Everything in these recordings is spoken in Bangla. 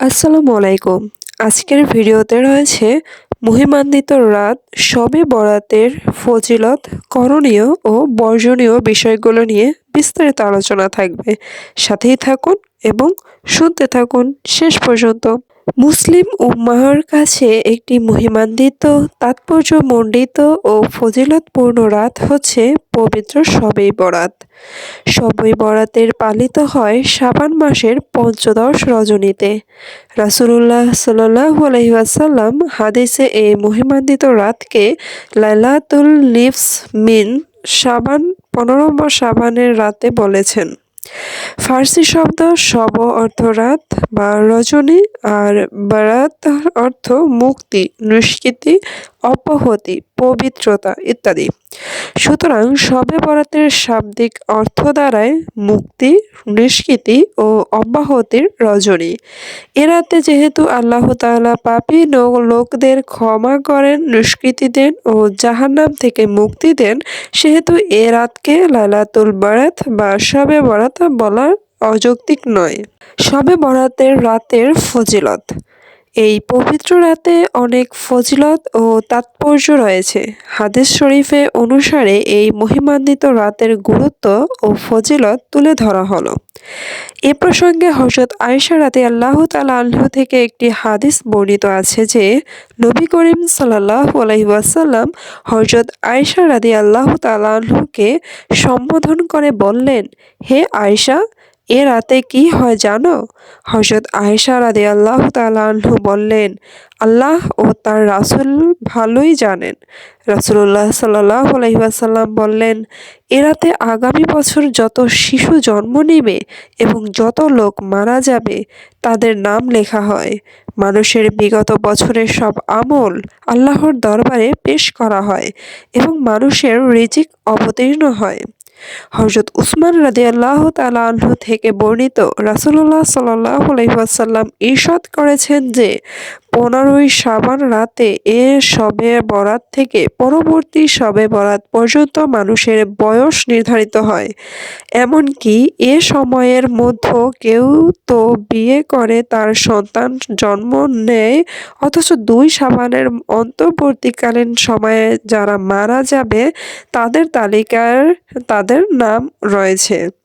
আসসালামু আলাইকুম। আজকের ভিডিওতে রয়েছে মহিমান্বিত রাত, সবে বরাতের ফজিলত, করণীয় ও বর্জনীয় বিষয়গুলো নিয়ে বিস্তারিত আলোচনা থাকবে। সাথেই থাকুন এবং শুনতে থাকুন শেষ পর্যন্ত। মুসলিম উম্মাহর কাছে একটি মহিমান্বিত, তাৎপর্যমণ্ডিত ও ফজিলতপূর্ণ রাত হচ্ছে পবিত্র শবে বরাত। সবই বরাতের পালিত হয় শাবান মাসের পঞ্চদশ রজনীতে। রাসুলুল্লাহ সাল্লাহ আলহিহাসাল্লাম হাদিসে এই মহিমান্বিত রাতকে লাইলাতুল লিফস মিন শাবান, পনেরো সাবানের রাতে বলেছেন। ফার্সি শব্দ শব অর্থ রাত বা রজনী আর বারাত অর্থ মুক্তি নিষ্কৃতি অব্যাহতি, পবিত্রতা ইত্যাদি। সুতরাং শবে বরাতের শাব্দিক অর্থ দ্বারায় মুক্তি, নিষ্কৃতি ও অব্যাহতির রজনী। এরাতে যেহেতু আল্লাহ তাআলা পাপী লোকদের ক্ষমা করেন, নিষ্কৃতি দেন ও জাহান্নাম থেকে মুক্তি দেন, সেহেতু এ রাতকে লালাতুল বারাত বা শবে বরাত বলার অযৌক্তিক নয়। শবে বরাতের রাতের ফজিলত। এই পবিত্র রাতে অনেক ফজিলত ও তাৎপর্য রয়েছে। হাদিস শরীফে অনুসারে এই মহিমান্বিত রাতের গুরুত্ব ও ফজিলত তুলে ধরা হলো। এ প্রসঙ্গে হজরত আয়সা রাতে আল্লাহ তাল্লাহ থেকে একটি হাদিস বর্ণিত আছে যে, নবী করিম সাল্লাহ আলহিবাসাল্লাম হজরত আয়সা রাদি আল্লাহ তাল্লাহকে সম্বোধন করে বললেন, হে আয়সা এ রাতে কি হয় জানো? হজরত আয়েশা রাদে আল্লাহ তালু বললেন, আল্লাহ ও তার রাসুল ভালোই জানেন। রাসুল্লাহ সাল্লাহ আলহিহাসাল্লাম বললেন, এ রাতে আগামী বছর যত শিশু জন্ম নেবে এবং যত লোক মারা যাবে, তাদের নাম লেখা হয়। মানুষের বিগত বছরের সব আমল আল্লাহর দরবারে পেশ করা হয় এবং মানুষের রিজিক অবতীর্ণ হয়। হজরত উসমান রাজি আল্লাহ তালাহ থেকে বর্ণিত রাসুল্লাহ সাল্লাহ আলহিহাসাল্লাম ঈর্ষাদ করেছেন যে পনেরোই সাবান রাতে এ সবে বরাত থেকে পরবর্তী সবে বরাত পর্যন্ত মানুষের বয়স নির্ধারিত হয়। এমনকি এ সময়ের মধ্যে কেউ তো বিয়ে করে, তার সন্তান জন্ম নেয়, অথচ দুই সাবানের অন্তর্বর্তীকালীন সময়ে যারা মারা যাবে, তাদের তালিকার, তাদের নাম রয়েছে।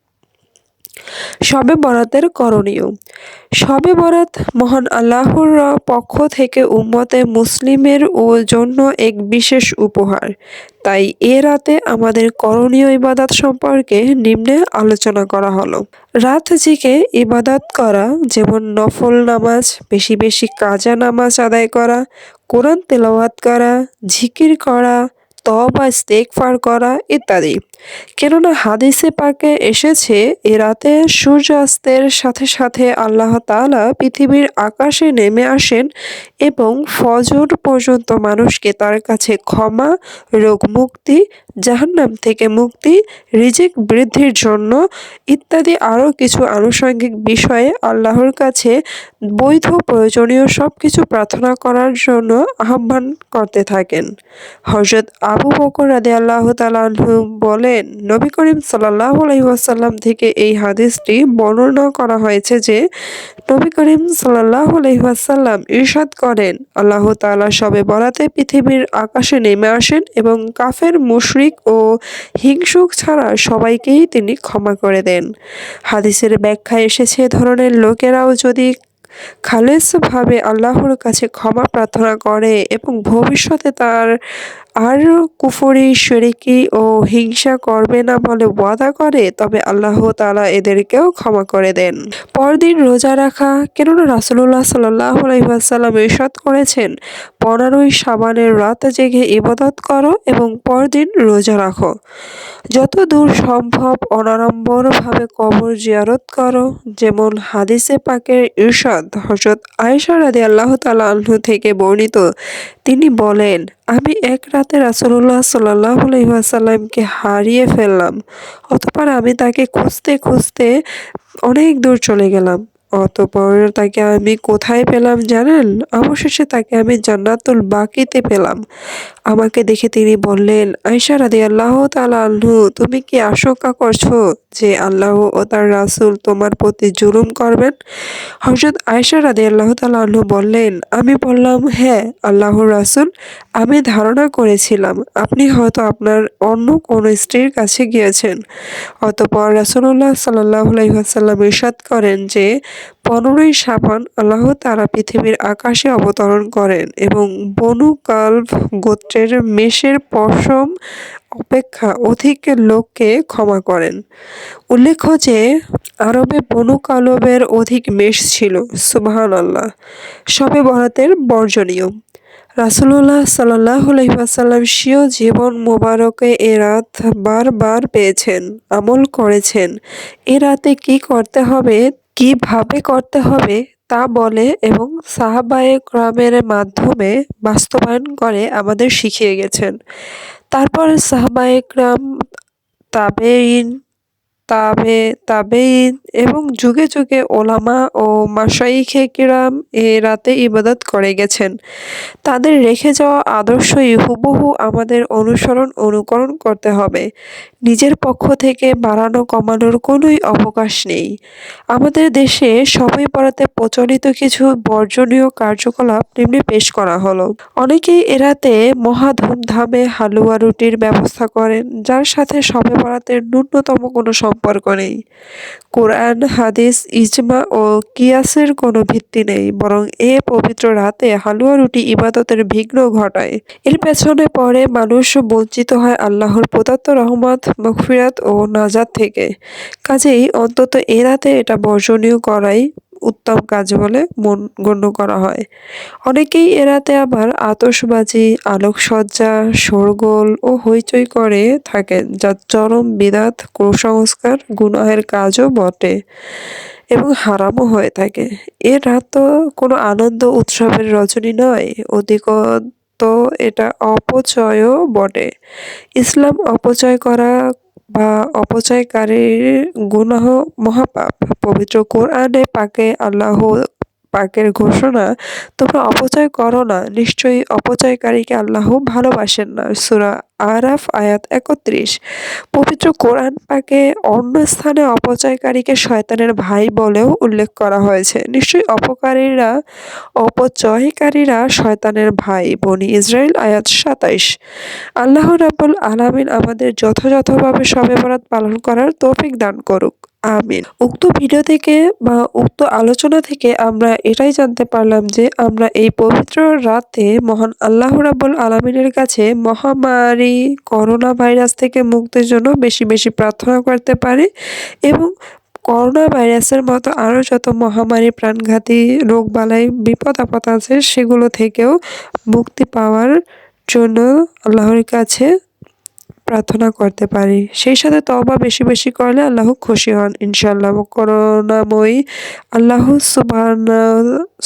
শবে বরাতের করণীয়। শবে বরাত মহান আল্লাহর পক্ষ থেকে উম্মতে মুসলিমের ও জন্য এক বিশেষ উপহার। তাই এ রাতে আমাদের করণীয় ইবাদত সম্পর্কে নিম্নে আলোচনা করা হলো। রাত জেগে ইবাদত করা, যেমন নফল নামাজ, বেশি বেশি কাজা নামাজ আদায় করা, কোরআন তেলাওয়াত করা ঝিকির করা তবা ফার করা ইত্যাদি। কেননা হাদিসে পাকে এসেছে, এ রাতে সূর্যাস্তের সাথে সাথে আল্লাহ তালা পৃথিবীর আকাশে নেমে আসেন এবং ফজর পর্যন্ত মানুষকে তার কাছে ক্ষমা রোগ মুক্তি জাহান্নাম থেকে মুক্তি, রিজিক, বৃদ্ধির জন্য ইত্যাদি আরও কিছু আনুষঙ্গিক বিষয়ে আল্লাহর কাছে বৈধ, প্রয়োজনীয় সব কিছু প্রার্থনা করার জন্য আহ্বান করতে থাকেন। হজরত আবু বকর রাদে আল্লাহ তালু বলেন, নবী করিম সাল্লাহ আলহিহাসাল্লাম থেকে এই হাদিসটি বর্ণনা করা হয়েছে যে, নবী করিম সাল্লাহ আলহিহাসাল্লাম ইরশাদ করেন, আল্লাহ তালা সবে বরাতে পৃথিবীর আকাশে নেমে আসেন এবং কাফের মুশরিক ও হিংসুক ছাড়া সবাইকেই তিনি ক্ষমা করে দেন। হাদিসের ব্যাখ্যা এসেছে ধরনের লোকেরাও যদি খালেসভাবে আল্লাহর কাছে ক্ষমা প্রার্থনা করে এবং ভবিষ্যতে তার আর কুফরি, শরিকি ও হিংসা করবে না বলে ওয়াদা করে, তবে আল্লাহ তালা এদেরকেও ক্ষমা করে দেন। পরদিন রোজা রাখা, কেননা রাসুল্লাহ সাল্লাহ আলহিহাসাল্লাম ইরশাদ করেছেন, পনেরোই সাবানের রাত জেগে ইবাদত করো এবং পরদিন রোজা রাখো। যত দূর সম্ভব অনাড়ম্বরভাবে কবর জিয়ারত করো, যেমন হাদিসে পাকের ইরশাদ হজরত আয়েশা রাদি আল্লাহ তালা থেকে বর্ণিত। তিনি বলেন আমি এক রাতে রাসুল্লাহ সাল্লাহ আলহিহাসাল্লামকে হারিয়ে ফেললাম, অতপর আমি তাকে খুঁজতে খুঁজতে অনেক দূর চলে গেলাম। অতপর তাকে আমি কোথায় পেলাম জানেন? অবশেষে তাকে আমি জান্নাতুল বাকিতে পেলাম। আমাকে দেখে তিনি বললেন আয়সা রাদি আল্লাহ তালু তুমি কি আশঙ্কা করছ? যে আল্লাহ ও তার রাসূল তোমার প্রতি জুলুম করবেন। হযরত আয়েশা রাদিয়াল্লাহু তাআলা আনহু বললেন, আমি বললাম হ্যাঁ আল্লাহ রাসুল, আমি ধারণা করেছিলাম, আপনি হয়তো আপনার অন্য কোনো স্ত্রীর কাছে গিয়েছেন। অতপর রাসূলুল্লাহ সাল্লাল্লাহু আলাইহি ওয়াসাল্লাম ইরশাদ করেন যে, পনেরোই শাবান আল্লাহ তারা পৃথিবীর আকাশে অবতরণ করেন এবং বনু কালব গোত্রের মেষের পশম অপেক্ষা অধিক লোককে ক্ষমা করেন। উল্লেখ্য যে, আরবে বনু কালবের অধিক মেষ ছিল সুবাহান আল্লাহ সবে বরাতের বর্জনীয়। রাসুল্লাহ সাল্লাহ আলহিহাসাল্লাম স্বীয় জীবন মোবারকে এ রাত বারবার পেয়েছেন, আমল করেছেন। এ রাতে কি করতে হবে, কীভাবে করতে হবে, তা বলে এবং সাহাবায়ে গ্রামের মাধ্যমে বাস্তবায়ন করে আমাদের শিখিয়ে গেছেন। তারপর সাহাবায়ে গ্রাম তাবেইন তাবে তাবেইন এবং যুগে যুগে ওলামা ও মাসাইখে কিরাম এ রাতে ইবাদত করে গেছেন। তাদের রেখে যাওয়া আদর্শই হুবহু আমাদের অনুসরণ অনুকরণ করতে হবে। নিজের পক্ষ থেকে বাড়ানো কমানোর কোনোই অবকাশ নেই। আমাদের দেশে সবাই পড়াতে প্রচলিত কিছু বর্জনীয় কার্যকলাপ নিম্নে পেশ করা হলো। অনেকেই এরাতে মহা ধুমধামে হালুয়া রুটির ব্যবস্থা করেন, যার সাথে সবে পড়াতে ন্যূনতম কোনো সম্পর্ক নেই। কোরআন, হাদিস, ইজমা ও কিয়াসের কোনো ভিত্তি নেই, বরং এ পবিত্র রাতে হালুয়া রুটি ইবাদতের বিঘ্ন ঘটায়। এর পেছনে পরে মানুষ বঞ্চিত হয় আল্লাহর প্রদত্ত রহমত মকফিরাত ও নাজাত থেকে। কাজেই অন্তত এ রাতে এটা বর্জনীয় করাই উত্তম কাজ বলে গণ্য করা হয়। অনেকেই এরাতে আবার আতসবাজি আলোকসজ্জা, শোরগোল ও হইচই করে থাকেন যা চরম বিদাত কুসংস্কার, গুনাহের কাজও বটে এবং হারামও হয়ে থাকে। এ রাত তো কোনো আনন্দ উৎসবের রজনী নয়, অধিকত এটা অপচয়ও বটে। ইসলাম অপচয় করা বা অপচয়কারীর গুনাহ মহাপাপ। পবিত্র কোরআনে পাকে আল্লাহ পাকের ঘোষণা, তোমরা অপচয় করো না। নিশ্চয়ই অপচয়কারীকে আল্লাহ ভালোবাসেন না। সুরা আরাফ, আয়াত একত্রিশ। পবিত্র কোরআন পাকে অন্য স্থানে অপচয়কারীকে শয়তানের ভাই বলেও উল্লেখ করা হয়েছে। নিশ্চয়ই অপকারীরা, অপচয়কারীরা শয়তানের ভাই। বনি ইসরায়েল আয়াত সাতাইশ। আল্লাহ রাবুল আলামিন আমাদের যথাযথভাবে সবে বরাত পালন করার তৌফিক দান করুক। আমিন। উক্ত ভিডিও থেকে বা উক্ত আলোচনা থেকে আমরা এটাই জানতে পারলাম যে আমরা এই পবিত্র রাতে মহান আল্লাহ রাবুল আলমিনের কাছে মহামারী করোনা ভাইরাস থেকে মুক্তির জন্য বেশি বেশি প্রার্থনা করতে পারি এবং করোনা ভাইরাসের মতো আরও যত মহামারী, প্রাণঘাতী রোগবালাই বিপদ আপদ আছে সেগুলো থেকেও মুক্তি পাওয়ার জন্য আল্লাহর কাছে প্রার্থনা করতে পারি। সেই সাথে তবা বেশি বেশি করলে আল্লাহ খুশি হন ইনশাল্লাহ করোনাময়ী আল্লাহ সুবাহান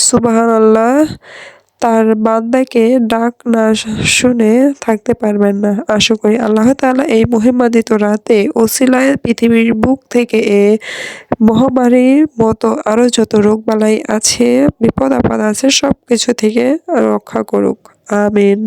সুবাহান আল্লাহ তার বান্দাকে ডাক না শুনে থাকতে পারবেন না। আশা করি আল্লাহ তালা এই মহিমাদিত রাতে ওসিলায় পৃথিবীর বুক থেকে এ মহামারীর মতো আরও যত রোগবালাই আছে বিপদ আপদ আছে সব কিছু থেকে রক্ষা করুক। আমিন।